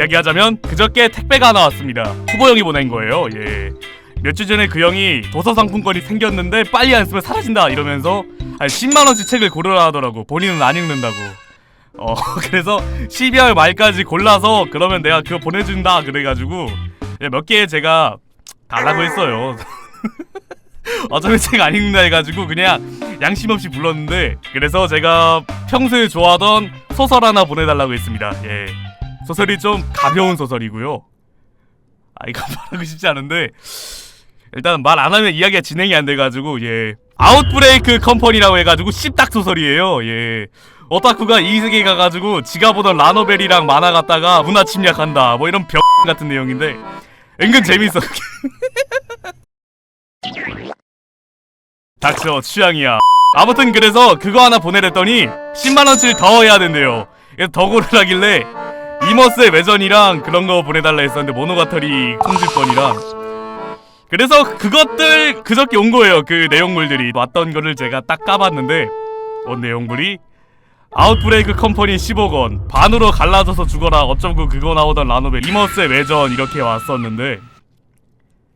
이야기하자면 그저께 택배가 하나 왔습니다. 후보 형이 보낸 거예요. 예. 몇주 전에 그 형이 도서 상품권이 생겼는데 빨리 안 쓰면 사라진다 이러면서 한 10만 원씩 책을 고르라 하더라고. 본인은 안 읽는다고. 어 그래서 12월 말까지 골라서 그러면 내가 그거 보내준다 그래가지고 예, 몇개 제가 달라고 했어요. 어차피 책 안 읽는다 해가지고 그냥 양심 없이 불렀는데 그래서 제가 평소에 좋아하던 소설 하나 보내달라고 했습니다. 예. 소설이 좀 가벼운 소설이고요. 아 이거 말하고 싶지 않은데 일단 말 안 하면 이야기가 진행이 안 돼가지고 예 아웃브레이크 컴퍼니라고 해가지고 씹딱 소설이에요. 예 오타쿠가 이 세계 가가지고 지가 보던 라노벨이랑 만화 갖다가 문화 침략한다 뭐 이런 병 같은 내용인데 은근 재밌어. 닥쳐 취향이야. 아무튼 그래서 그거 하나 보내랬더니 10만 원치를 더 해야 된대요. 더 고르라길래 이머스의 외전이랑 그런 거 보내달라 했었는데 모노가터리 공지권이랑 그래서 그것들 그저께 온 거예요. 그 내용물들이 왔던 거를 제가 딱 까봤는데 온 내용물이 아웃브레이크 컴퍼니 10억 원 반으로 갈라져서 죽어라 어쩌고 그거 나오던 라노벨 이머스의 외전 이렇게 왔었는데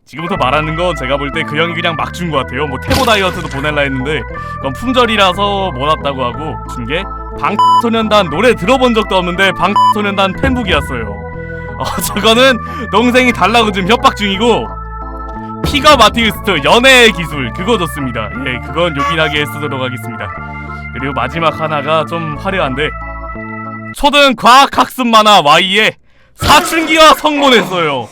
지금부터 말하는 건 제가 볼 때 그 형이 그냥 막 준 것 같아요. 뭐 태보 다이어트도 보낼라 했는데 그건 품절이라서 못 왔다고 하고 준게 방소년단 노래 들어본 적도 없는데 방소년단 팬북이었어요. 어 저거는 동생이 달라고 지금 협박 중이고 피가 마티우스트 연애의 기술 그거 좋습니다. 예 그건 요긴하게 쓰도록 하겠습니다. 그리고 마지막 하나가 좀 화려한데 초등 과학학습 만화 Y에 사춘기와 성공했어요.